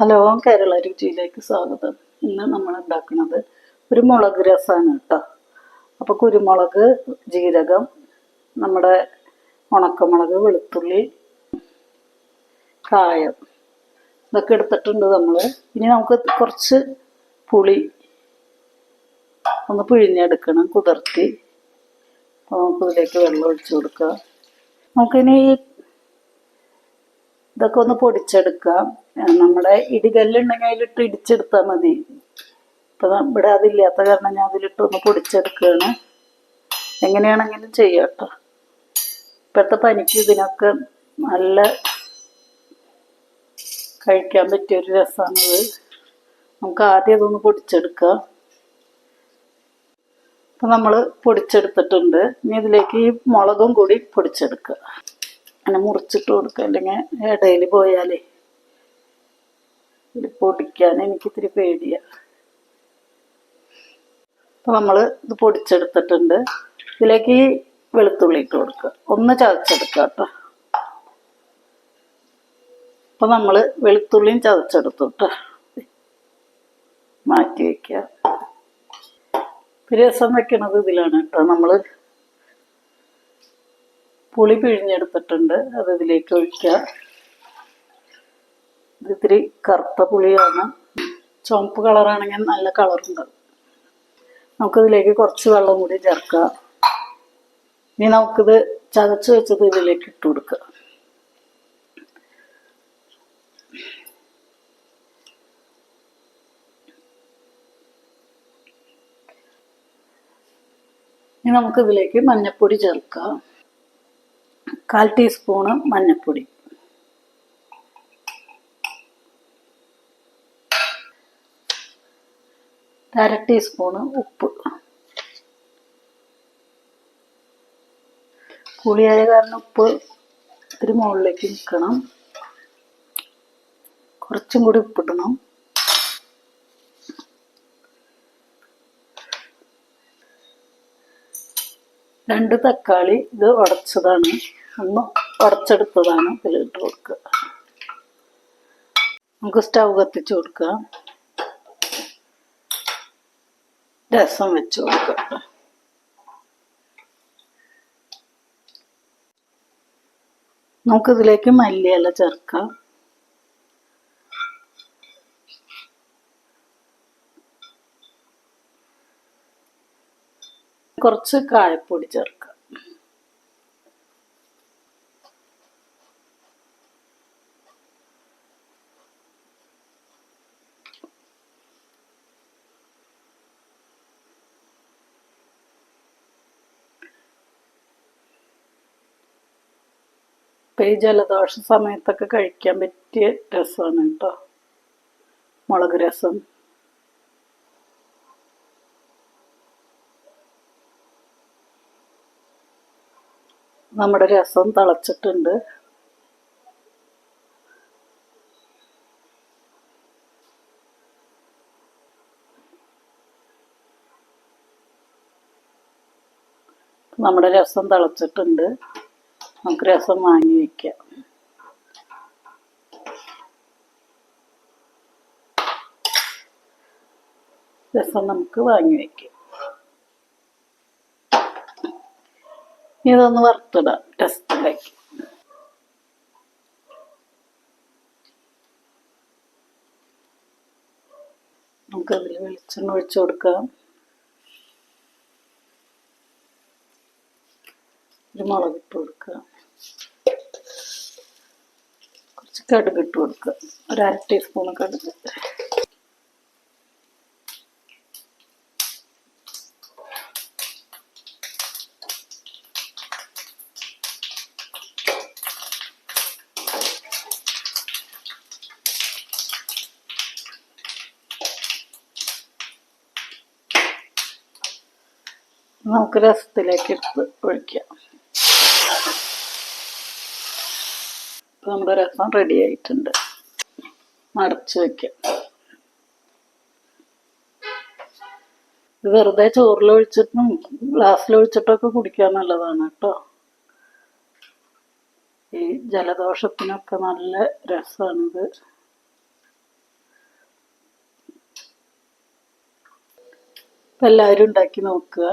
Hello Kerala രുചിയിലേക്ക് സ്വാഗതം. ഇന്ന് നമ്മൾ ഉണ്ടാക്കുന്നത് ഒരു മുളക് രസമാണ് കേട്ടോ. അപ്പോൾ കുരുമുളക് ജീരകം നമ്മുടെ ഉണക്കമുളക് വെളുത്തുള്ളി കായം ഇതൊക്കെ എടുത്തിട്ടുണ്ട് നമ്മൾ ഇനി നമുക്ക് കുറച്ച് പുളി ഒന്ന് പിഴിഞ്ഞെടുക്കണം കുതിർത്തി. അപ്പോൾ നമുക്കിതിലേക്ക് വെള്ളം ഒഴിച്ചു കൊടുക്കുക നമുക്കിനി ഇതൊക്കെ ഒന്ന് പൊടിച്ചെടുക്കാം നമ്മുടെ ഇടികല്ലുണ്ടെങ്കിൽ അതിലിട്ട് ഇടിച്ചെടുത്താൽ മതി. ഇപ്പൊ ഇവിടെ അതില്ലാത്ത കാരണം ഞാൻ അതിലിട്ട് ഒന്ന് പൊടിച്ചെടുക്കുകയാണ്. എങ്ങനെയാണെങ്കിലും ചെയ്യാം കേട്ടോ. ഇപ്പോഴത്തെ പനിക്ക് ഇതിനൊക്കെ നല്ല കഴിക്കാൻ പറ്റിയ ഒരു രസമാണിത് നമുക്ക് ആദ്യം അതൊന്ന് പൊടിച്ചെടുക്കാം അപ്പം നമ്മൾ പൊടിച്ചെടുത്തിട്ടുണ്ട്. ഇനി ഇതിലേക്ക് ഈ മുളകും കൂടി പൊടിച്ചെടുക്കുക. അങ്ങനെ മുറിച്ചിട്ട് കൊടുക്കുക അല്ലെങ്കിൽ ഇടയിൽ പോയാലേ ഇത് പൊടിക്കാൻ എനിക്ക് ഇത്തിരി പേടിയാ. അപ്പൊ നമ്മൾ ഇത് പൊടിച്ചെടുത്തിട്ടുണ്ട്. ഇതിലേക്ക് വെളുത്തുള്ളി ഇട്ട് കൊടുക്കുക. ഒന്ന് ചതച്ചെടുക്കുക കേട്ടോ. അപ്പം നമ്മൾ വെളുത്തുള്ളിയും ചതച്ചെടുത്തു കേട്ടോ. മാറ്റി വയ്ക്കുക രസം വെക്കണത് ഇതിലാണ് കേട്ടോ നമ്മൾ പുളി പിഴിഞ്ഞെടുത്തിട്ടുണ്ട്. അത് ഇതിലേക്ക് ഒഴിക്കുക ഇത് ഇത്തിരി കറുത്ത പുളിയാണ്. ചുവപ്പ് കളറാണെങ്കിൽ നല്ല കളറുണ്ട്. നമുക്കിതിലേക്ക് കുറച്ച് വെള്ളം കൂടി ചേർക്കുക ഇനി നമുക്കിത് ചതച്ച് വെച്ചത് ഇതിലേക്ക് ഇട്ട് കൊടുക്കുക. ഇനി നമുക്കിതിലേക്ക് മഞ്ഞപ്പൊടി ചേർക്കാം. കാൽ ടീസ്പൂണ് മഞ്ഞൾപ്പൊടി അര ടീസ്പൂണ് ഉപ്പ്. പുളിയായ കാരണം ഉപ്പ് ഇത്തിരി മുകളിലേക്ക് നിൽക്കണം. കുറച്ചും കൂടി ഉപ്പിടണം. രണ്ട് തക്കാളി ഇത് ഉടച്ചതാണ്. ഒന്ന് ഉടച്ചെടുത്തതാണ് ഇതിലിട്ട് കൊടുക്കുക നമുക്ക് സ്റ്റൗ കത്തിച്ച് കൊടുക്കുക രസം വെച്ച് കൊടുക്കുക നമുക്കിതിലേക്ക് മല്ലിയില ചേർക്കാം. കുറച്ച് കായപ്പൊടി ചേർക്കാം. ഈ ജലദോഷ സമയത്തൊക്കെ കഴിക്കാൻ പറ്റിയ രസമാണ് കേട്ടോ മുളക് രസം. നമ്മുടെ രസം തിളച്ചിട്ടുണ്ട്. നമ്മുടെ രസം തിളച്ചിട്ടുണ്ട്. നമുക്ക് വാങ്ങി വെക്കാം. രസം നമുക്ക് വാങ്ങി വെക്കാം. ഇതൊന്ന് വറുത്തിടാം ടെസ്റ്റിലേക്ക് നമുക്ക് അതിൽ വെളിച്ചെണ്ണ ഒഴിച്ചു കൊടുക്കാം. ഒരു മുളക് ഇട്ട് കൊടുക്കുക. കുറച്ച് കടുക് ഇട്ട് കൊടുക്കുക. ഒരു അര ടീസ്പൂൺ കടുക്. നമുക്ക് രസത്തിലേക്ക് എടുത്ത് ഒഴിക്കാം. അപ്പോൾ നമ്മുടെ രസം റെഡി ആയിട്ടുണ്ട്. മടച്ച് വയ്ക്കാം വെറുതെ ചോറിലൊഴിച്ചിട്ടും ഗ്ലാസ്സിലൊഴിച്ചിട്ടൊക്കെ കുടിക്കാൻ നല്ലതാണ് കേട്ടോ. ഈ ജലദോഷത്തിനൊക്കെ നല്ല രസമാണിത് എല്ലാവരും ഉണ്ടാക്കി നോക്കുക.